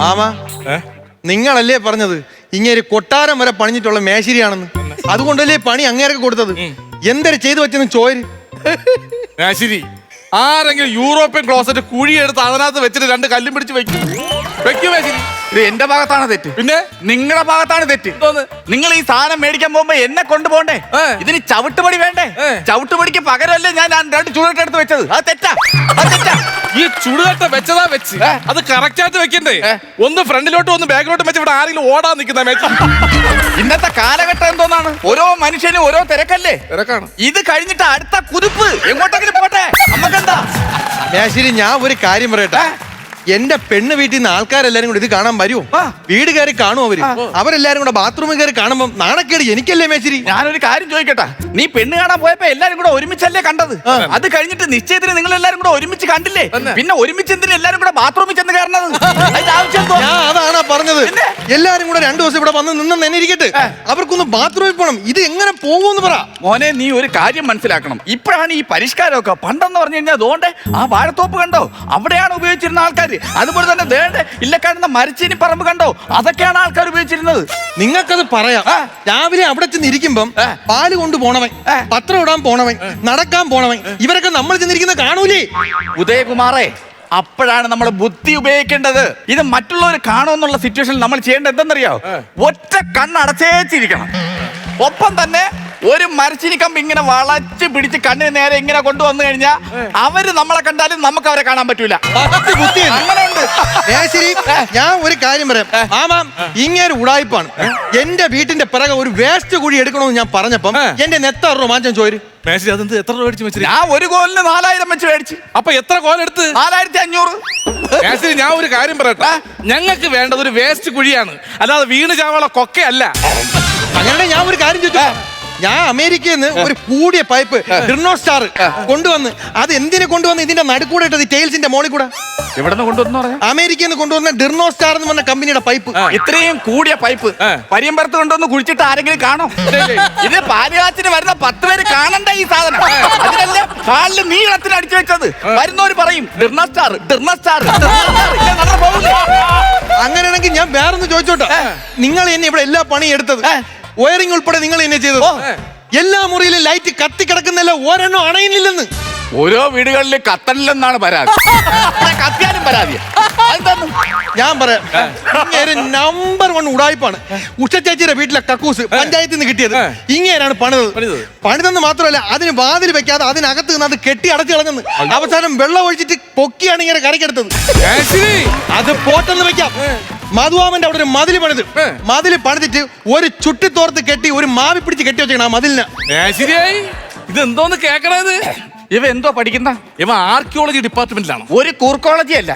Mama? നിങ്ങളല്ലേ പറഞ്ഞത്? ഇങ്ങനെ കൊട്ടാരം വരെ പണിഞ്ഞിട്ടുള്ള മേശരിയാണെന്ന്. അതുകൊണ്ടല്ലേ പണി അങ്ങേരൊക്കെ കൊടുത്തത്? എന്തൊരു ചെയ്തു വെച്ചെന്ന് ചോര്? മേശിരി ആരെങ്കിലും യൂറോപ്യൻ ക്ലോസറ്റ് കുഴിയെടുത്ത് അതിനകത്ത് വെച്ചിട്ട് രണ്ട് കല്ലും പിടിച്ച് വെക്കും. വെക്കും ശരി ഇത് എന്റെ ഭാഗത്താണ് തെറ്റ്. പിന്നെ? നിങ്ങളുടെ ഭാഗത്താണ് തെറ്റ്. എന്തോന്ന്? നിങ്ങൾ ഈ സാധനം മേടിക്കാൻ പോകുമ്പോ എന്നെ കൊണ്ടുപോകണ്ടേ? ഏ. ഇതിന് ചവിട്ടുപടി വേണ്ടേ? ഏ. ചവിട്ടുപടിക്ക് പകരമല്ലേ ഞാൻ രണ്ട് രണ്ട് എടുത്ത് വെച്ചത്? അത് തെറ്റാ. അത് തെറ്റാ. ഈ ചുടുകട്ട വെച്ചതാ വെച്ച്. ഏ? അത് കറക്റ്റ് ആയിട്ട് വെക്കണ്ടേ? ഏ? ഒന്ന് ഫ്രണ്ടിലോട്ടും ഒന്ന് ബാക്കിലോട്ടും വെച്ച് ഇവിടെ ആരെങ്കിലും ഓടാൻ നിൽക്കുന്ന മേച്ച്. ഇന്നത്തെ കാലഘട്ടം എന്തോന്നാണ്? ഓരോ മനുഷ്യനും ഓരോ തിരക്കല്ലേ? തിരക്കാണ്. ഇത് കഴിഞ്ഞിട്ട് അടുത്ത കുതിപ്പ്. എങ്ങോട്ടെങ്കിലും പോട്ടെ? നമുക്കെന്താ മേശരി ഞാൻ ഒരു കാര്യം പറയട്ടെ. എന്റെ പെണ്ണ് വീട്ടിൽ നിന്ന് ആൾക്കാരെല്ലാരും കൂടി ഇത് കാണാൻ വരുമോ വീട് കയറി കാണും അവർ? അവരെല്ലാരും കൂടെ ബാത്റൂമിൽ കയറി കാണുമ്പോ നാണക്കേട് എനിക്കല്ലേ മേശരി? ഞാനൊരു കാര്യം ചോദിക്കട്ടെ? നീ പെണ്ണ് കാണാൻ പോയപ്പോ എല്ലാരും കൂടെ ഒരുമിച്ചല്ലേ കണ്ടത്? അത് കഴിഞ്ഞിട്ട് നിശ്ചയത്തിന് നിങ്ങൾ എല്ലാരും കൂടെ ഒരുമിച്ച് കണ്ടില്ലേ? പിന്നെ ഒരുമിച്ച് എന്തിനാ എല്ലാരും കൂടെ ബാത്റൂമിൽ ചെന്ന് കയറണത്? അതാണ് പറഞ്ഞത്. എല്ലാരും കൂടെ രണ്ടു ദിവസം ഇവിടെ വന്ന് നിന്നും തന്നെ ഇരിക്കട്ടെ. അവർക്കൊന്ന് ബാത്റൂമിൽ പോകണം ഇത് എങ്ങനെ പോകുമെന്ന് പറ. മോനെ നീ ഒരു കാര്യം മനസ്സിലാക്കണം. ഇപ്പോഴാണ് ഈ പരിഷ്കാരമൊക്കെ. പണ്ടെന്ന് പറഞ്ഞു കഴിഞ്ഞാൽ അതുകൊണ്ട് ആ വാഴത്തോപ്പ് കണ്ടോ? അവിടെയാണ് ഉപയോഗിച്ചിരുന്ന ആൾക്കാർ അതുപോലെ തന്നെ വേണ്ട ഇല്ല കാണുന്ന മരച്ചീനി പറമ്പ് കണ്ടോ? അതൊക്കെയാണ് ആൾക്കാർ ഉപയോഗിച്ചിരുന്നത്. നിങ്ങൾക്കത് പറയാം. രാവിലെ അവിടെ ചെന്ന് ഇരിക്കുമ്പം ആ. പാൽ കൊണ്ട് പോണവൻ പത്രം ഇടാൻ പോണവൻ നടക്കാൻ പോണവൻ ഇവരൊക്കെ നമ്മൾ ചെന്നിരിക്കുന്ന കാണൂലേ? ഉദയകുമാറേ അപ്പോഴാണ് നമ്മൾ ബുദ്ധി ഉപയോഗിക്കേണ്ടത്. ഇത് മറ്റുള്ളവർ കാണുമെന്നുള്ള സിറ്റുവേഷനിൽ നമ്മൾ ചെയ്യേണ്ടത് എന്തെന്നറിയോ? ഒറ്റ കണ്ണടച്ചേച്ചിരിക്കണം. ഒപ്പം തന്നെ ഒരു മരച്ചിനിക്കമ്പ് ഇങ്ങനെ വളച്ച് പിടിച്ച് കണ്ണിന് നേരെ ഇങ്ങനെ കൊണ്ടുവന്നു കഴിഞ്ഞാൽ അവർ നമ്മളെ കണ്ടാലും നമുക്ക് അവരെ കാണാൻ പറ്റൂല. അങ്ങനെയുണ്ട്. ഞാൻ ഒരു കാര്യം പറയാം. മാമാം ഇങ്ങനെ ഉടായ്പാണ്. എന്റെ വീട്ടിന്റെ പിറകെ ഒരു വേസ്റ്റ് കുഴി എടുക്കണമെന്ന് ഞാൻ പറഞ്ഞപ്പം. എന്റെ നെത്ത റൊമാഞ്ചം ചോര്? മേശരി അതെന്ത് എത്ര രൂപ മേടിച്ച് വെച്ചിട്ട് ഞാൻ ഒരു കോലിന് നാലായിരം വെച്ച് മേടിച്ച്. അപ്പൊ എത്ര കോലെടുത്ത് നാലായിരത്തി അഞ്ഞൂറ്. മേശരി ഞാൻ ഒരു കാര്യം പറയട്ടെ. ഞങ്ങൾക്ക് വേണ്ടത് ഒരു വേസ്റ്റ് കുഴിയാണ്. അല്ലാതെ വീണ് ചാവള കൊക്കയല്ല. അങ്ങനെ ഞാൻ ഒരു കാര്യം ചോദിച്ചു. ഞാൻ അമേരിക്കയിൽ നിന്ന് ഒരു കൂടിയ പൈപ്പ് ഡിർണോ സ്റ്റാർ കൊണ്ടുവന്ന് അത് എന്തിനു കൊണ്ടുവന്ന് ഇതിന്റെ നടുക്കൂടെ ഇട്ടത്? ടൈൽസിന്റെ മോളിൽ കൂടെ? എവിടെ നിന്ന് കൊണ്ടുവന്നു പറയാം അമേരിക്കയിൽ നിന്ന് കൊണ്ടുവന്ന ഡിർണോ സ്റ്റാർ എന്ന് പറഞ്ഞ കമ്പനിയുടെ പൈപ്പ്. ഇത്രയും കൂടിയ പൈപ്പ്. പരിയമ്പരത്ത് കൊണ്ടുവന്ന് കുഴിച്ചിട്ട് ആരെങ്കിലും കാണോ? ഇത് പാലുകാച്ചിന് വരുന്ന പത്ത് പേര് കാണണ്ട ഈ സാധനം? അതിനല്ലേ ഹാളിൽ നീളത്തിന് അടിച്ചു വെച്ചത്. വരുന്നവര് പറയും ഡിർണ സ്റ്റാർ ഡിർണ സ്റ്റാർ അങ്ങനെയാണെങ്കിൽ ഞാൻ വേറൊന്ന് ചോദിച്ചോട്ടെ? നിങ്ങൾ എന്നെ ഇവിടെ എല്ലാ പണിയും എടുത്തത് വയറിംഗ് ഉൾപ്പെടെ നിങ്ങൾ എന്നെ ചെയ്തത്. എല്ലാ മുറിയിലും ലൈറ്റ് കത്തി കിടക്കുന്നല്ല ഒരെണ്ണം അണയുന്നില്ലെന്ന്. ഓരോ വീടുകളിലും കത്തനില്ലെന്നാണ് പരാതി. കത്തിയാലും പരാതിയാ ഞാൻ പറയാം. നമ്പർ വൺ ഉടായ്പാണ് ഉഷ ചേച്ചിയുടെ വീട്ടിലെ കക്കൂസ് പഞ്ചായത്തിൽ നിന്ന് കിട്ടിയത്. ഇങ്ങേരാണ് പണിതത്. പണിതെന്ന് മാത്രമല്ല അതിന് വാതിൽ വെക്കാതെ അതിനകത്ത് നിന്ന് അത് കെട്ടി അടച്ചു കളഞ്ഞെന്ന്. അവസാനം വെള്ളം ഒഴിച്ചിട്ട് പൊക്കിയാണ് ഇങ്ങനെ കരക്കെടുത്തത് അത് പോട്ടെന്ന് വെക്കാം. മധുവാമന്റെ അവിടെ ഒരു മതിൽ പണിത്. മതിൽ പണിതിട്ട് ഒരു ചുട്ടി തോർത്ത് കെട്ടി ഒരു മാവി പിടിച്ച് കെട്ടി വെച്ചേക്കണം ആ മതിലിന്. ശരിയായി. ഇത് എന്തോന്ന് കേക്കണത്? ഇവ എന്തോ പഠിക്കുന്ന? ഇവ ആർക്കിയോളജി ഡിപ്പാർട്ട്മെന്റിലാണ് ഒരു കൂർക്കോളജി അല്ല.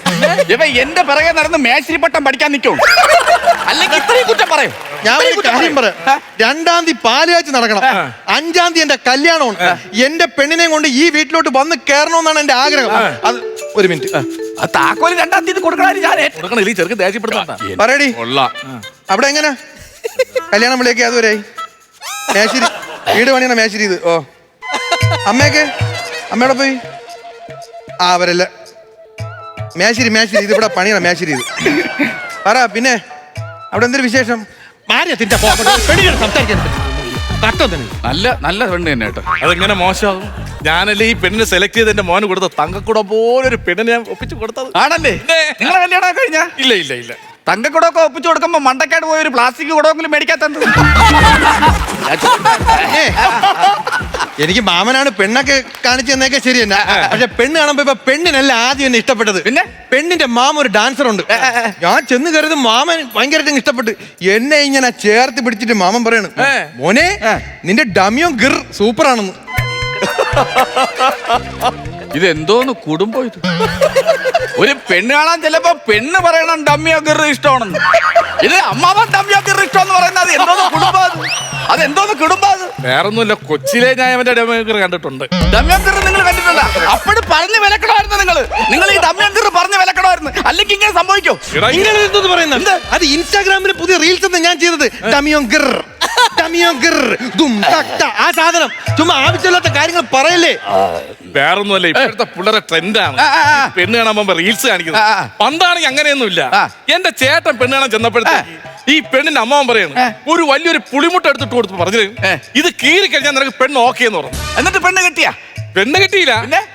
ഇവ എന്റെ പിറകെ നടന്ന് മേശരിപ്പട്ടം പഠിക്കാൻ നിൽക്കും. അല്ലെങ്കിൽ ഇത്രയും കുറ്റം പറയും. ഞാൻ ഒരു കാര്യം പറയും. രണ്ടാം തീയതി പാലുകാച്ച് നടക്കണം. അഞ്ചാം തീയതി എന്റെ കല്യാണമാണ്. എന്റെ പെണ്ണിനെ കൊണ്ട് ഈ വീട്ടിലോട്ട് വന്ന് കയറണമെന്നാണ് എന്റെ ആഗ്രഹം. അത് ഒരു മിനിറ്റ്. താക്കോൽ രണ്ടാം തീയതി കൊടുക്കണായിരുന്നു ഞാൻ. കൊടുക്കണം ഇല്ലെങ്കിൽ ചെറുക്ക് ദേഷ്യപ്പെടുത്താ പറയടി. കൊള്ളാം. അവിടെ എങ്ങനെ? കല്യാണം വിളിയൊക്കെ അതുവരെ മേശിരി വീട് പണിയണ മേശിരി ഇത്. ഓ. അമ്മയൊക്കെ? അമ്മയുടെ പോയി? ആ അവരല്ല. മേശിരി മേശിരി ഇത് ഇവിടെ പണിയണം മേശിരി ഇത്. പറ പിന്നെ. അവിടെ എന്തൊരു വിശേഷം? മാറിയ തിന്റെ നല്ല നല്ല പെണ്ണ് തന്നെ കേട്ടോ അതെങ്ങനെ മോശമാകും? ഞാനല്ലേ ഈ പെണ്ണിനെ സെലക്ട് ചെയ്ത് എന്റെ മോന് കൊടുത്ത തങ്കക്കൂടം പോലെ ഒരു പെണ്ണിനെ ഞാൻ ഒപ്പിച്ചു കൊടുത്തത്. ആണല്ലേ? നിങ്ങളെ കല്യാണം കഴിഞ്ഞ? ഇല്ല ഇല്ല ഇല്ല. തങ്കക്കുടമൊക്കെ ഒപ്പിച്ചു കൊടുക്കുമ്പോ മണ്ടക്കാട് പോയി ഒരു പ്ലാസ്റ്റിക് കുടമെങ്കിലും മേടിക്കാത്തത് ഏ, എനിക്ക് മാമനാണ് പെണ്ണൊക്കെ കാണിച്ചു തന്നേക്കെ ശരി തന്നെ. പക്ഷെ പെണ്ണ് കാണുമ്പോ ഇപ്പൊ പെണ്ണിനല്ല ആദ്യം എന്നെ ഇഷ്ടപ്പെട്ടത്. പിന്നെ? പെണ്ണിന്റെ മാമ ഒരു ഡാൻസർ ഉണ്ട്. ഞാൻ ചെന്ന് കരുത് മാമൻ ഭയങ്കരമായിട്ട് ഇഷ്ടപ്പെട്ട്. എന്നെ ഇങ്ങനെ ചേർത്ത് പിടിച്ചിട്ട് മാമൻ പറയണു. മോനെ നിന്റെ ഡമിയോ ഗിർ സൂപ്പർ ആണെന്ന് ഇത് എന്തോന്ന് കുടുംബം ഇത്? ഒരു പെണ്ണ് കാണാൻ ചെല്ലപ്പോ പെണ്ണ് പറയണം ഡമ്മിയൊക്കെ ഇഷ്ടമാണെന്ന്. ഇത് അമ്മാവൻ ഡമ്മിയൊക്കെ ഇഷ്ടം എന്ന് പറയുന്നത് എന്തോന്ന് കുടുംബം അത്? അതെന്തോന്ന് കുടുംബം അത്? വേറൊന്നുമില്ല കൊച്ചിലെ ഞാൻ അവന്റെ ഡെമോക്കർ കണ്ടിട്ടുണ്ട്. ഡമ്മിയൊക്കെ നിങ്ങൾ കണ്ടിട്ടുണ്ട്? അപ്പോഴും പറഞ്ഞു വിലക്കണമായിരുന്നു നിങ്ങൾ നിങ്ങൾ ഈ ഡമ്മിയൊക്കെ പറഞ്ഞു വിലക്കണമായിരുന്നു. അല്ലെങ്കിൽ ഇങ്ങനെ സംഭവിക്കോ? ഇങ്ങനെ പറയുന്നത്? അത് ഇൻസ്റ്റാഗ്രാമിൽ പുതിയ റീൽസ് ഞാൻ ചെയ്തത്. ഡമിയോ ഗിർ ആ സാധനം ചുമ്മാ ആവശ്യമില്ലാത്ത കാര്യങ്ങൾ പറയല്ലേ? വേറൊന്നുമല്ല ഇപ്പോഴത്തെ പിള്ളേരെ ട്രെൻഡാണ്. പെണ്ണ് കാണുമ്പോ റീൽസ് കാണിക്കുന്നത്. പണ്ടാണെങ്കിൽ അങ്ങനെയൊന്നുമില്ല. എന്റെ ചേട്ടൻ പെണ്ണ് കാണാൻ ചെന്നപ്പോഴത്തെ ഈ പെണ്ണിന്റെ അമ്മാവൻ പറയുന്നു ഒരു വലിയൊരു പുളിമുട്ട എടുത്തിട്ട് കൊടുത്ത് പറഞ്ഞു ഇത് കീറി കഴിഞ്ഞാൽ നിനക്ക് പെണ്ണ് ഓക്കെ എന്ന് പറഞ്ഞു. എന്നിട്ട് പെണ്ണ് കെട്ടിയാ? പെണ്ണ് കിട്ടിയില്ല?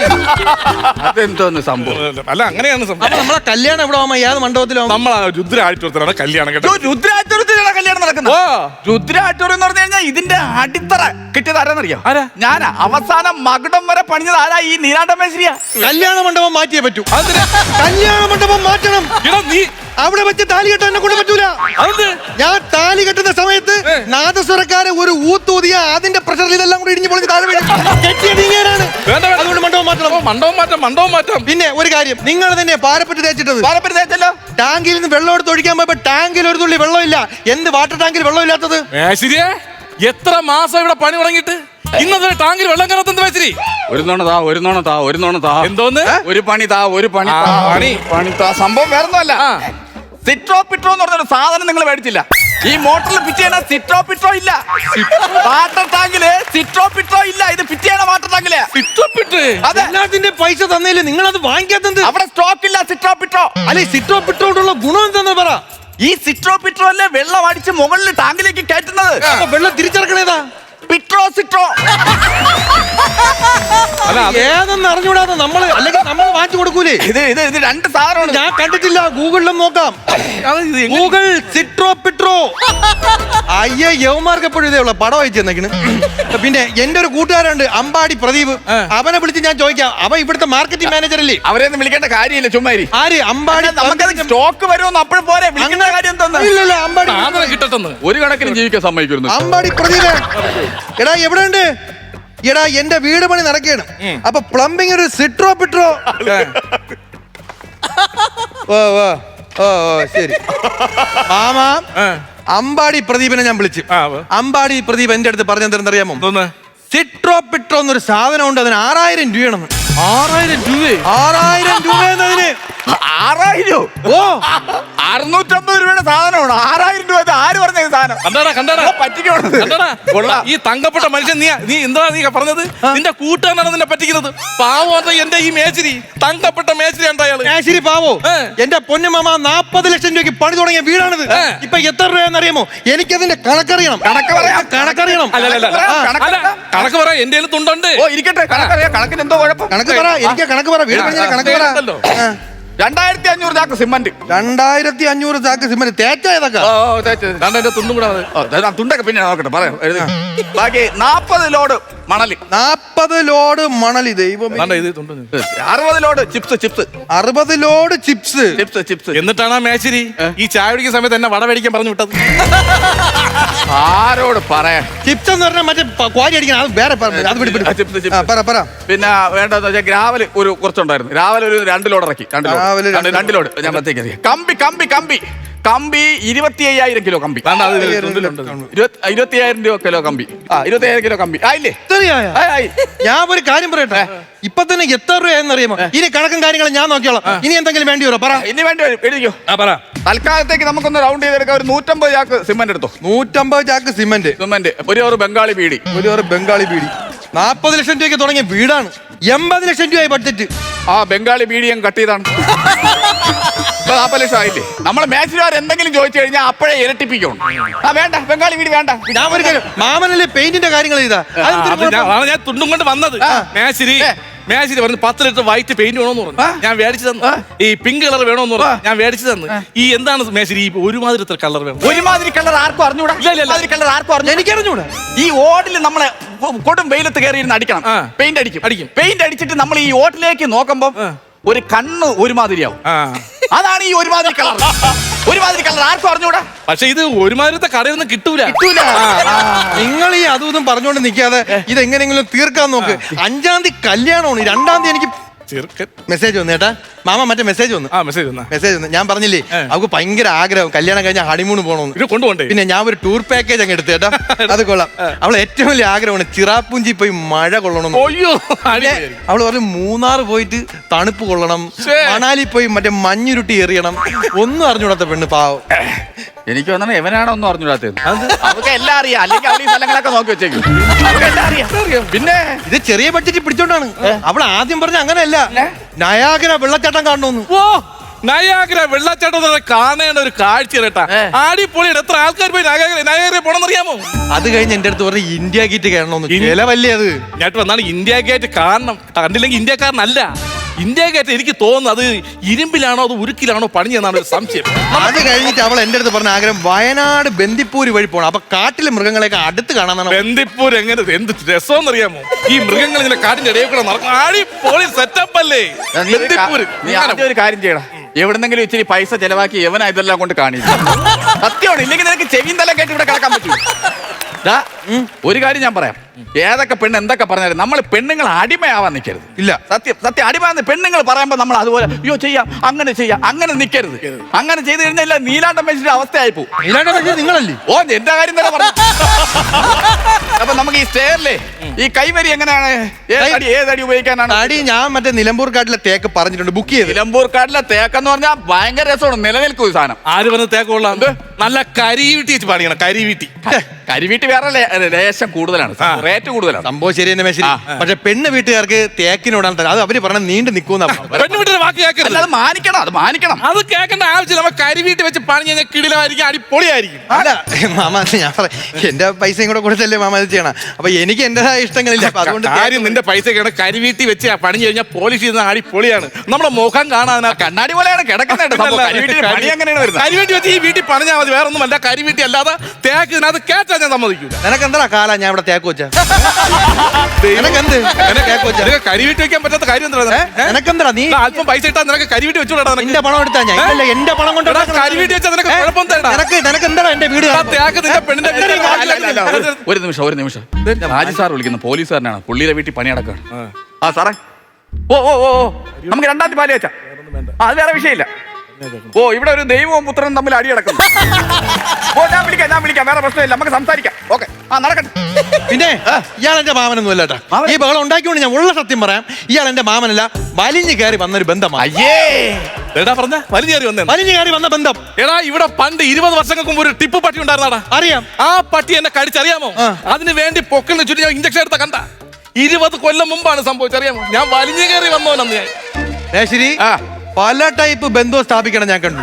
അതെന്തോന്ന് സംഭവം? അല്ല അങ്ങനെയാണ് അപ്പൊ സംഭവം നമ്മളെ കല്യാണം എവിടെ ആവുമ്പോ? ഏത് മണ്ഡപത്തിലാവും നമ്മൾ രുദ്രാഴ്ച കല്യാണം കേട്ടോ. രുദ്രാറ്റൂരത്തിലാണ് കല്യാണം നടക്കുന്നത്? ഓ. രുദ്രാറ്റൂരം എന്ന് പറഞ്ഞു കഴിഞ്ഞാൽ ഇതിന്റെ അടിത്തറ കിട്ടിയത് ആരാന്നറിയോ? ആരാ? ഞാനാ. അവസാനം മകുടം വരെ പണിഞ്ഞത് ആരാ? ഈ നീലാണ്ടമേശ്വരിയാ കല്യാണ മണ്ഡപം മാറ്റിയേ പറ്റൂ. കല്യാണ മണ്ഡപം മാറ്റണം. എടാ നീ അവിടെ വെച്ച് താലി കെട്ടാൻ എന്നെ കൊണ്ട് പറ്റൂല. ഞാൻ താലി കെട്ടുന്ന സമയത്ത്. നാദസ്വരക്കാരെ ഒരു ഊത്തൂതിയ അതിന്റെ പ്രഷറിൽ ഇതെല്ലാം കൂടി ഇടിഞ്ഞു പൊളിഞ്ഞ് താഴെ വീഴും. കെട്ടിയത് ഇങ്ങനെയാണ് വേണ്ട വേണ്ട. അതുകൊണ്ട് മണ്ഡപം മാറ്റണം ഓ, മണ്ഡപം മാറ്റാം മണ്ഡപം മാറ്റാം പിന്നെ ഒരു കാര്യം നിങ്ങൾ തന്നെ പാരപ്പറ്റ് തേച്ചിട്ടത്. തേച്ചല്ലോ? ടാങ്കിൽ നിന്ന് വെള്ളം എടുത്ത് ഒഴിക്കാൻ പോയപ്പോ ടാങ്കിൽ ഒരു തുള്ളി വെള്ളമില്ല എന്ത് വാട്ടർ ടാങ്കിൽ വെള്ളം ഇല്ലാത്തത്? എത്ര മാസം ഇവിടെ പണി തുടങ്ങിയിട്ട്? ഇന്നത്തെ ടാങ്കിൽ വെള്ളം കയറത്തെന്ത് വെച്ചിരി ഒരു നോണ താ ഒരു നോണ താ ഒരു നോണ താ. എന്തോന്ന്? ഒരു പണി താ ഒരു പണി താ, പണി. പണി താ. സംഭവം വേറൊന്നുമല്ല. സിട്രോ പിട്രോ എന്ന് പറഞ്ഞൊരു സാധനം നിങ്ങൾ മേടിച്ചില്ല. ഈ മോട്ടറിൽ ഫിറ്റ് ചെയ്യണ സിട്രോ പിട്രോ ഇല്ല വാട്ടർ ടാങ്കിൽ സിട്രോ പിട്രോ ഇല്ല. ഇത് ഫിറ്റ് ചെയ്യണ വാട്ടർ ടാങ്കിൽ പിട്ടപ്പിട്ട് അതെ. എല്ലാത്തിന്റെ പൈസ തന്നില്ല നിങ്ങൾ അത് വാങ്ങിക്കാത്തത് അവിടെ സ്റ്റോക്ക് ഇല്ല സിട്രോ പിട്രോ അല്ലെ സിട്രോ പിട്രോടുള്ള ഗുണം എന്താന്ന് പറ. ഈ സിട്രോ പിട്രോ അല്ലേ വെള്ളം അടിച്ച് മുകളിൽ ടാങ്കിലേക്ക് കയറ്റുന്നത്. വെള്ളം തിരിച്ചറക്കണേതാ പിട്രോ സിട്രോ അത് ഏതെന്ന് അറിഞ്ഞുകൂടാതെ നമ്മൾ അല്ലെങ്കിൽ നമ്മൾ വാങ്ങിച്ചു കൊടുക്കൂലേ? ഇത് ഇത് ഇത് രണ്ട് സാധനമാണ് ഞാൻ കണ്ടിട്ടില്ല ഗൂഗിളിലും നോക്കാം. ഗൂഗിൾ സിട്രോ പിട്രോ. അയ്യേ യവന്മാർക്ക് എപ്പോഴും ഇതേ ഉള്ള. പടം അയച്ചു തന്നേക്കണ് പിന്നെ എന്റെ ഒരു കൂട്ടുകാരുണ്ട് അമ്പാടി പ്രദീപ്. അവനെ വിളിച്ച് ഞാൻ ചോദിക്കാം. അവൻ ഇവിടുത്തെ മാർക്കറ്റിംഗ് മാനേജർ അല്ലേ അവരെ ഒന്നും വിളിക്കേണ്ട കാര്യമില്ല ചുമ്മാരി ആര്? അമ്പാടി നമുക്ക് സ്റ്റോക്ക് വരുമെന്ന് അപ്പോഴും പോരെ. വിളിക്കേണ്ട കാര്യം എന്താ ഇല്ല ഇല്ല അമ്പാടി സാധനം കിട്ടട്ടെന്ന്. ഒരു കണക്കിന് ജീവിക്കാൻ സമ്മതിക്കുന്നു അമ്പാടി പ്രദീപ്. എടാ എവിടെ ഉണ്ട് എടാ എന്റെ വീട് പണി നടക്കുകയാണ് അപ്പൊ പ്ലംബിംഗ് ഒരു സിട്രോ പിട്രോ ഓ ഓ ഓ ഓ ശരി. മാമാ. അമ്പാടി പ്രദീപിനെ ഞാൻ വിളിച്ചു. അമ്പാടി പ്രദീപ് എന്റെ അടുത്ത് പറഞ്ഞെന്തറിയാമോ എന്തോന്ന് സിട്രോ പിട്രോ എന്നൊരു സാധനം ഉണ്ട് അതിന് ആറായിരം രൂപയാണെന്ന്. ആറായിരം രൂപ. ആറായിരം രൂപ എന്നതിന്? ആറായിരം? ഓ. അറുന്നൂറ്റമ്പത് രൂപയുടെ സാധനമാണ്? ആറായിരം രൂപ ഇത് ആര് പറഞ്ഞ ഈ സാധനം? കണ്ടാടാ കണ്ടാടാ. പറ്റിക്കോണത് കണ്ടാടാ കൊള്ളാം. ഈ തങ്കപ്പെട്ട മനുഷ്യൻ നീ നീ എന്താ നീ പറഞ്ഞത്? നിന്റെ കൂട്ടുകാരനാണ് നിന്നെ പറ്റിക്കുന്നത്. പാവം എന്റെ ഈ മേച്ചിരി തങ്കപ്പെട്ട മേച്ചിരി എന്താ അയാൾ ശരി പാവോ? ഏ. എന്റെ പൊന്നുമാമ നാപ്പത് ലക്ഷം രൂപയ്ക്ക് പണി തുടങ്ങിയ വീടാണിത്. ഏ. ഇപ്പൊ എത്ര രൂപയെന്നറിയാമോ? എനിക്കതിന്റെ കണക്കറിയണം. കണക്ക് പറയാം. കണക്കറിയണം. അല്ല അല്ല, അല്ല ആ, അല്ല കണക്ക് പറയാം. പറ എന്റെ തുണ്ടുണ്ട്. ഓ ഇരിക്കട്ടെ. കണക്കറിയാം കണക്കിന് എന്തോ കുഴപ്പം? കണക്ക് പറ എനിക്ക് കണക്ക് പറ വീട് പണിഞ്ഞ കണക്ക് പറ. രണ്ടായിരത്തി അഞ്ഞൂറ് ചാക്ക് സിമന്റ്. രണ്ടായിരത്തി അഞ്ഞൂറ് ചാക്ക് സിമന്റ്. തേച്ചതൊക്കെ ഓ ഓ, തേച്ച്. തുണ്ടും കൂടെ. തുണ്ടൊക്കെ പിന്നെ നോക്കട്ടെ പറയാം ബാക്കി നാപ്പത് ലോഡ് മണൽ. നാപ്പത് ലോഡ് മണലി ദൈവം അറുപത് ലോഡ് ചിപ്സ് ചിപ്സ്. അറുപത് ലോഡ് ചിപ്സ്. Chips chips. എന്നിട്ടാണ് ആ മേച്ചിരി ഈ ചായ കുടിക്കുന്ന സമയത്ത് എന്നെ വട മേടിക്കാൻ പറഞ്ഞു വിട്ടത്. ആരോട് പറയാൻ ചിപ്സ് എന്ന് പറഞ്ഞാൽ മറ്റേ ക്വാരി അടിക്കണം അത് വേറെ പറഞ്ഞു അത് ചിപ്സ്, പറ പറ. പിന്നെ വേണ്ടതെന്ന് വെച്ചാൽ ഗ്രാവൽ ഒരു കുറച്ചുണ്ടായിരുന്നു. രാവിലെ ഒരു രണ്ട് ലോഡ് ഇറക്കി. രണ്ട് ലോഡ്. രണ്ട് ലോഡ്. ഞാൻ പ്രത്യേകിച്ച് കമ്പി കമ്പി കമ്പി. കമ്പി ഇരുപത്തി അയ്യായിരം കിലോ കമ്പി. ഇരുപത്തി അയ്യായിരം രൂപ കിലോ കമ്പി. ആ ഇരുപത്തി അയ്യായിരം കിലോ കമ്പി. ആയില്ലേ? ആയി. ഞാൻ ഒരു കാര്യം പറയട്ടെ? ഇപ്പൊ തന്നെ എത്ര രൂപയെന്നറിയാമോ ഇനി കണക്കും കാര്യങ്ങളും ഞാൻ നോക്കിയോളാം ഇനി എന്തെങ്കിലും വേണ്ടി വരോ പറ. ഇനി വേണ്ടി വരും. എഴുതിക്കോ. ആ പറ. തൽക്കാലത്തേക്ക് നമുക്കൊന്ന് റൗണ്ട് ചെയ്തെടുക്കാം. ഒരു നൂറ്റമ്പത് ചാക്ക് സിമന്റ് എടുത്തോ. നൂറ്റമ്പത് ചാക്ക് സിമന്റ്. സിമന്റ്. ഒരു ഒരു ബംഗാളി ബീഡി ഒരു ഒരു ബംഗാളി ബീഡി നാപ്പത് ലക്ഷം രൂപയ്ക്ക് തുടങ്ങിയ വീടാണ്. എൺപത് ലക്ഷം രൂപയായി ബഡ്ജറ്റ് ആ ബംഗാളി പീടിയും കട്ട് ചെയ്താണ്. ഇപ്പൊ നാപ്പത് ലക്ഷം ആയില്ലേ നമ്മളെ മാച്ചിലുകാർ എന്തെങ്കിലും ചോദിച്ചു കഴിഞ്ഞാൽ അപ്പോഴേ ഇരട്ടിപ്പിക്കും. ആ വേണ്ട ബംഗാളി വീട് വേണ്ട. ഞാൻ ഒരു കാര്യം മാമനല്ലേ പെയിന്റിന്റെ കാര്യങ്ങൾ ചെയ്താ? ഞാൻ- അതാണ് ഞാൻ തുണ്ടും കൊണ്ട് വന്നത്. മേശിരി ഏ. പറഞ്ഞു പത്ത് ലിറ്റർ വൈറ്റ് പെയിന്റ് വേണമെന്ന് പറഞ്ഞു. ഞാൻ മേടിച്ചു തന്നു. ഈ പിങ്ക് കളർ വേണമെന്ന് പറഞ്ഞു. ഞാൻ മേടിച്ചു തന്നു. ഈ എന്താണ് മേശരി? ഈ ഒരുമാതിരി കളർ വേണം. ഒരുമാതിരി കളർ ആർക്കും അറിഞ്ഞൂടാ? ഇല്ല, ഇല്ല, ഇല്ല. ഒരുമാതിരി കളർ ആർക്കും അറിഞ്ഞു എനിക്ക് അറിഞ്ഞൂടെ. ഈ ഓടിൽ നമ്മളെ കൊടും വെയിലത്ത് കയറി ഇരുന്ന് അടിക്കണം പെയിന്റ് അടിക്കും. അടിക്കും. പെയിന്റ് അടിച്ചിട്ട് നമ്മൾ ഈ ഓട്ടിലേക്ക് നോക്കുമ്പോ ഒരു കണ്ണ് ഒരുമാതിരിയാവും. അതാണ് ഈ ഒരുമാതിരി കളർ. ഒരുമാതിരി കളർ. ആർക്കും അറിഞ്ഞൂടാ? പക്ഷെ ഇത് ഒരുമാതിരത്തെ കടയിൽ നിന്ന് കിട്ടൂല. കിട്ടൂല. നിങ്ങൾ ഈ അതും ഇതും പറഞ്ഞുകൊണ്ട് നിൽക്കാതെ ഇത് എങ്ങനെയെങ്കിലും തീർക്കാൻ നോക്ക്. അഞ്ചാം തീയതി കല്യാണമാണ്. രണ്ടാം തീയതി എനിക്ക് ചെറുക്കൻ മെസ്സേജ് വന്നു ചേട്ടാ മാമ മറ്റേ മെസ്സേജ് വന്നു. ആ മെസ്സേജ് വന്നാ. മെസ്സേജ് വന്നു. ഞാൻ പറഞ്ഞില്ലേ അവക്ക് ഭയങ്കര ആഗ്രഹം കല്യാണം കഴിഞ്ഞ ഹണിമൂൺ പോകണമെന്ന് ഇത് കൊണ്ടുപോണ്ടേ പിന്നെ ഞാൻ ഒരു ടൂർ പാക്കേജ് അങ്ങ് എടുത്തു ചേട്ടാ അത് കൊള്ളാം. അവൾ ഏറ്റവും വലിയ ആഗ്രഹമാണ് ചിറാപ്പുഞ്ചി പോയി മഴ കൊള്ളണം അവൾ അടിപൊളിയായിരിക്കും. അവൾ പറഞ്ഞു മൂന്നാർ പോയിട്ട് തണുപ്പ് കൊള്ളണം. മണാലി പോയി മറ്റേ മഞ്ഞുരുട്ടി എറിയണം. ഒന്നും അറിഞ്ഞുകൂടാത്ത പെണ്ണ് പാവം. എനിക്ക് വന്നാൽ എവനാണോ ഒന്നും അറിഞ്ഞൂടാത്തത് അവർക്ക് എല്ലാം അറിയാം. അല്ലെങ്കിൽ അവൾ ഈ സ്ഥലങ്ങളൊക്കെ നോക്കി വെച്ചേക്കും. അവർക്ക് എല്ലാം അറിയാം. പിന്നെ? ഇത് ചെറിയ ബഡ്ജറ്റ് പിടിച്ചോണ്ടാണ്. അവൾ ആദ്യം പറഞ്ഞ അങ്ങനെയല്ല. നയാഗര വെള്ളച്ചാട്ടം കാണണമെന്ന് ഓ നയാഗ്ര വെള്ളച്ചാട്ടം കാണേണ്ട ഒരു കാഴ്ച കേട്ടാ. ഏ. ആടിപ്പൊളിയുടെ എത്ര ആൾക്കാർ പോയി നയാഗ്ര നയാഗ്ര പോണെന്നറിയാമോ? അത് കഴിഞ്ഞ് എന്റെ അടുത്ത് പറഞ്ഞ ഇന്ത്യ ഗേറ്റ് കാണണമെന്ന് ചിലവല്ലേ അത്? ഞാൻ വന്നാണ് ഇന്ത്യ ഗേറ്റ് കാണണം. കണ്ടില്ലെങ്കിൽ ഇന്ത്യക്കാരനല്ല. ഇന്ത്യ ഗേറ്റ് എനിക്ക് തോന്നുന്നത് അത് ഇരുമ്പിലാണോ അത് ഉരുക്കിലാണോ പണിയെന്നാണ് ഒരു സംശയം. അത് കഴിഞ്ഞിട്ട് അവൾ എന്റെ അടുത്ത് പറഞ്ഞ ആഗ്രഹം വയനാട് ബന്ദിപ്പൂര് വഴി പോകണം അപ്പൊ കാട്ടിലെ മൃഗങ്ങളെയൊക്കെ അടുത്ത് കാണാന്നാണ് ബന്ദിപ്പൂർ എങ്ങനെ എന്ത് രസം അറിയാമോ ഈ മൃഗങ്ങൾ ഇങ്ങനെ കാട്ടിന്റെ ഇടയിൽ കൂടെ നടക്കും. സെറ്റപ്പ് അല്ലേ? നീ ഒരു കാ- ബന്ദിപ്പൂര്. നീ ആദ്യം ഒരു കാര്യം ചെയ്യണം. എവിടെന്നെങ്കിലും ഇച്ചിരി പൈസ ചെലവാക്കി എവനാ ഇതെല്ലാം കൊണ്ട് കാണില്ല സത്യമാണ് ഇല്ലെങ്കിൽ നിനക്ക് ചെവിയും തല കേട്ട് ഇവിടെ കിടക്കാൻ പറ്റൂ. ദാ, ഒരു കാര്യം ഞാൻ പറയാം. ഏതൊക്കെ പെണ്ണ് എന്തൊക്കെ പറഞ്ഞാലും നമ്മൾ പെണ്ണുങ്ങൾ അടിമയാവാൻ നിൽക്കരുത്. ഇല്ല. സത്യം സത്യം അടിമയാന്ന് പെണ്ണുങ്ങൾ പറയുമ്പോൾ നമ്മൾ അതുപോലെ അയ്യോ ചെയ്യാം അങ്ങനെ ചെയ്യാം അങ്ങനെ നിൽക്കരുത്. അങ്ങനെ ചെയ്ത് കഴിഞ്ഞാൽ നീലാണ്ടം വെച്ചിട്ട് അവസ്ഥയായി പോകും. ഇല്ലാണ്ട് നിങ്ങളല്ലേ? ഓ എന്റെ കാര്യം തന്നെ പറഞ്ഞു. അപ്പൊ നമുക്ക് ഈ സ്റ്റേറിലെ ഈ കൈവരി എങ്ങനെയാണ്? ഏതടി ഏതടി ഉപയോഗിക്കാനാണ്? അടി ഞാൻ മറ്റേ നിലമ്പൂർ കാട്ടിലെ തേക്ക് പറഞ്ഞിട്ടുണ്ട് ബുക്ക് ചെയ്ത് നിലമ്പൂർ കാട്ടിലെ തേക്കെന്ന് പറഞ്ഞാൽ ഭയങ്കര രസമാണ് നിലനിൽക്കും ഈ സാധനം. ആര് പറഞ്ഞ തേക്കുള്ള? നല്ല കരിവീട്ടി വെച്ച് പണിയണം കരിവീട്ടി. കരിവീട്ട് വേറെ ലേ- ലേശം കൂടുതലാണ്. റേറ്റ് കൂടുതലാണ്. സംഭവം ശരി തന്നെ മേശരി പക്ഷെ പെണ്ണ് വീട്ടുകാർക്ക് തേക്കിനോടാണ് തന്നെ അത് അവർ പറഞ്ഞ നീണ്ടു നിൽക്കുന്ന പെണ്ണുവിട്ടിന്റെ വാക്ക് കേൾക്കരുത് അല്ല അത് മാനിക്കണം അത് മാനിക്കണം. അത് കേൾക്കേണ്ട ആവശ്യമില്ല. നമ്മ കരിവീട്ടി വെച്ച് പണി കഴിഞ്ഞാൽ കിടിലമായിരിക്കും അടിപൊളിയായിരിക്കും. അല്ല മാമ ഞാൻ എന്റെ പൈസയും കൂടെ കൊടുത്തല്ലേ മാമ ഇത് ചെയ്യണം? അപ്പൊ എനിക്ക് എന്റേതായ ഇഷ്ടങ്ങളില്ല. അപ്പൊ അതുകൊണ്ട് കാര്യം നിന്റെ പൈസ കേട്ട കരിവീട്ടി വെച്ച് ആ പണി കഴിഞ്ഞാൽ പോളിഷ് ചെയ്യുന്ന അടിപൊളിയാണ്. നമ്മുടെ മുഖം കാണാൻ കണ്ണാടി പോലെയാണ് കിടക്കുന്നത് സംഭവം. കരിവീട്ടിന് പണി എങ്ങനെയാണ് വരുന്നത്? കരിവീട്ടി വെച്ച് ഈ വീട്ടിൽ പണിഞ്ഞാൽ മതി. വേറെ ഒന്നുമല്ല കരിവീട്ടി അല്ലാതെ തേക്ക് ഇതിനകത്ത് കേറ്റാൻ ഞാൻ സമ്മതിക്കൂല നിനക്ക് എന്താ കാല? ഞാൻ ഇവിടെ തേക്ക് വെച്ച. നിനക്കെന്ത്? തേക്ക് വെച്ച. നിനക്ക് കരിവീട്ടി വെക്കാൻ പറ്റാത്ത കാര്യം എന്താ നിനക്കെന്താ നീ? അല്പം പൈസ ഇട്ടാ നിനക്ക് കരിവീട്ടി വെച്ചുകൂടാ നിനക്ക്. എന്റെ പണം എടുത്താ ഞാൻ. ഇല്ലല്ല എന്റെ പണം കൊണ്ട് എടാ, ഉണ്ടാക്കുന്ന കരിവീട്ടി വെച്ചാൽ നിനക്ക് ഏ? കുഴപ്പം തേടാ നിനക്ക് നിനക്ക് എന്താ എന്റെ വീട് ആ കാണുമ്പോ? തേക്ക് നിന്റെ പെണ്ണിന്റെ വീട്ടിൽ അല്ല, അല്ല, അല്ല, അല്ല, ഒരു- നിമിഷം ഒരു നിമിഷം. രാജി സാർ വിളിക്കുന്ന പോലീസുകാരനാണ്. പുള്ളിയുടെ വീട്ടിൽ പണിയടക്കാണ്. ആ. സാറേ. ഓ ഓ ഓ നമുക്ക് രണ്ടാമത്തെ പാൽ വെച്ചാ അത് വേറെ വിഷയമില്ല. ഓ ഇവിടെ ഒരു ദൈവവും പുത്രനും തമ്മിൽ അടിയടക്കുന്നു. ഓ ഞാൻ വിളിക്കാം ഞാൻ വിളിക്കാം. വേറെ പ്രശ്നമില്ല. നമുക്ക് സംസാരിക്കാം. ആ നടക്കട്ടെ. പിന്നെ ഇയാൾ എന്റെ മാമനൊന്നും അല്ല കേട്ടോ ഈ ബഹളം ഉണ്ടാക്കിക്കൊണ്ട് ഞാൻ ഉള്ള സത്യം പറയാം. ഇയാൾ എന്റെ മാമനല്ല വലിഞ്ഞു കയറി വന്നൊരു ബന്ധമാണ്. അയ്യേ! എടാ പറഞ്ഞ. വലിഞ്ഞേറി വന്നേ. വലിഞ്ഞു കയറി വന്ന ബന്ധം. എടാ ഇവിടെ പണ്ട് ഇരുപത് വർഷങ്ങൾക്ക് മുമ്പ് ഒരു ടിപ്പ് പട്ടി ഉണ്ടായിരുന്നാടാ? അറിയാം. ആ പട്ടി എന്നെ കടിച്ചറിയാമോ? ആ. അതിന് വേണ്ടി പൊക്കലിന് ചുറ്റി ഞാൻ ഇഞ്ചക്ഷൻ എടുത്ത കണ്ട. ഇരുപത് കൊല്ലം മുമ്പാണ് സംഭവിച്ചറിയാമോ ഞാൻ വലിഞ്ഞു കയറി വന്നോനെന്ന് ഞാൻ. പല ടൈപ്പ് ബന്ധം സ്ഥാപിക്കണം ഞാൻ കണ്ടു.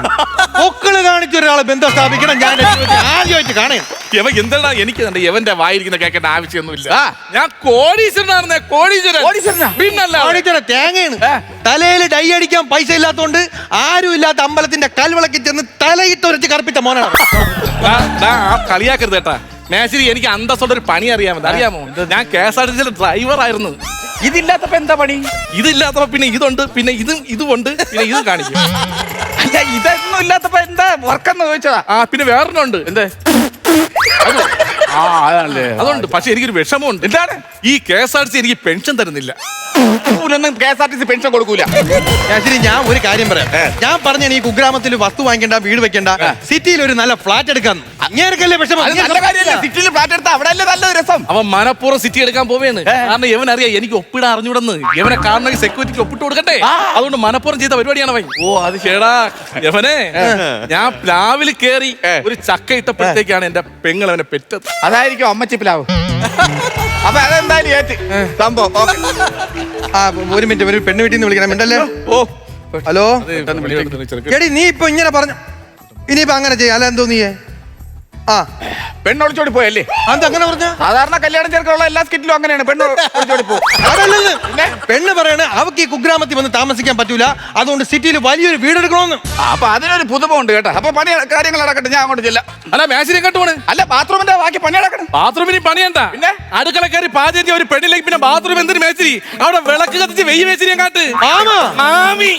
പൊക്കൾ കാണിച്ച ഒരാളെ ബന്ധം സ്ഥാപിക്കണം ഞാൻ ആദ്യമായിട്ട് കാണേ ഇവ എന്താ എനിക്ക് കണ്ട ഇവന്റെ വായിരിക്കുന്ന കേൾക്കേണ്ട ആവശ്യമൊന്നുമില്ല. ഞാൻ കോടീശ്വരനാണെന്നേ കോടീശ്വരൻ. കോടീശ്വരനാ? പിന്നല്ല. കാണിച്ചോടെ തേങ്ങയാണ്. തലയിൽ ഡൈ അടിക്കാൻ പൈസ ഇല്ലാത്തോണ്ട് ആരും ഇല്ലാത്ത അമ്പലത്തിന്റെ കൽവിളക്കി ചെന്ന് തലയിട്ടൊരച്ച് കറുപ്പിച്ച മോനാണ് ദാ, ദാ, ആ കളിയാക്കരുത് കേട്ടാ. മേശരി എനിക്ക് അന്തസ്സുള്ള ഒരു പണി അറിയാമോ? അറിയാമോ? ഞാൻ കെ എസ് ആർ ടി സിയിലെ ഡ്രൈവർ ആയിരുന്നു. ഇതില്ലാത്തപ്പോ എന്താ പണി? ഇതില്ലാത്തപ്പോ പിന്നെ ഇതുണ്ട് പിന്നെ ഇതും ഇതുമുണ്ട് പിന്നെ ഇതും കാണിക്കും. അല്ല ഇതൊന്നും ഇല്ലാത്തപ്പോ എന്താ വർക്കെന്ന് ചോദിച്ചതാ. ആ പിന്നെ ഉണ്ട് എന്ത്? അത്. ആ അതാണല്ലേ അതുണ്ട് പക്ഷെ എനിക്കൊരു വിഷമമുണ്ട്. എന്താണ്? ഈ K S R T C എനിക്ക് പെൻഷൻ തരുന്നില്ല. ഒന്നും K S R T C pension കൊടുക്കൂല. ശരി ഞാൻ ഒരു കാര്യം പറയാം. ഞാൻ പറഞ്ഞ ഈ കുഗ്രാമത്തിൽ വസ്തു വാങ്ങിക്കണ്ട വീട് വെക്കണ്ട സിറ്റിയിൽ ഒരു നല്ല ഫ്ലാറ്റ് എടുക്കാൻ. അങ്ങേർക്കല്ലേ അത് നല്ല കാര്യമല്ല? സിറ്റിയിൽ ഫ്ലാറ്റ് എടുത്താൽ അവിടെ അല്ലേ നല്ല രസം? അവൻ മനപ്പൂർവം സിറ്റി എടുക്കാൻ പോവേണ് കാരണം ഇവൻ അറിയാം എനിക്ക് ഒപ്പിടാൻ അറിഞ്ഞൂടെന്ന്. ഇവനെ കാണണമെങ്കിൽ സെക്യൂരിറ്റിക്ക് ഒപ്പിട്ട് കൊടുക്കട്ടെ. അതുകൊണ്ട് മനപ്പൂർവം ചെയ്ത പരിപാടിയാണ് അവൻ. ഓ അത് ചേടാ യവനെ ഞാൻ പ്ലാവിൽ കേറി ഒരു ചക്ക ഇട്ടപ്പോഴത്തേക്കാണ് എന്റെ പെങ്ങൾ അവനെ പെറ്റത്. അതായിരിക്കും അമ്മച്ചി പ്ലാവ്. അപ്പൊ അതെന്തായാലും ഏറ്റ്. സംഭവം ഓക്കെ. ആ ഒരു മിനിറ്റ് ഒരു പെണ്ണ് വീട്ടിൽ നിന്ന് വിളിക്കണം. മിണ്ടല്ലേ? ഓ. ഹലോ? എടി നീ ഇപ്പൊ ഇങ്ങനെ പറഞ്ഞു. ഇനിയിപ്പോ അങ്ങനെ ചെയ്യാം. അല്ല എന്തോ നീ ആ. പെണ്ണൊളിച്ചോടി പോയല്ലേ? അതങ്ങനെ അങ്ങനെ പറഞ്ഞ? സാധാരണ കല്യാണം ചേർക്കാനുള്ള എല്ലാ സ്കിറ്റിലും അങ്ങനെയാണ്. പെണ്ണ് ഒളിച്ചോടി പിന്നെ? പെണ്ണ് പറയണ അവക്ക് ഈ കുഗ്രാമത്തിൽ വന്ന് താമസിക്കാൻ പറ്റൂല. അതുകൊണ്ട് സിറ്റിയിൽ വലിയൊരു വീട് എടുക്കണമെന്ന് അപ്പൊ അതിനൊരു പുതുമ ഉണ്ട് കേട്ടോ. അപ്പൊ പണി കാര്യങ്ങൾ നടക്കട്ടെ ഞാൻ അങ്ങോട്ട് ചെല്ലാം. അല്ല മേശിനെ എങ്ങോട്ട് പോണ്? അല്ല ബാത്റൂമിന്റെ ബാക്കി പണി നടക്കണം ബാത്റൂമിന് പണിയണ്ട പിന്നെ? അടുക്കള കയറി പാചകം ഒരു പെണ്ണിലേക്ക് പിന്നെ ബാത്റൂം എന്തിനു മേച്ചിരി അവിടെ വിളക്ക് കത്തിച്ച് വെയ്യ മേച്ചിരി കാട്ട് ആമാ. മാമി.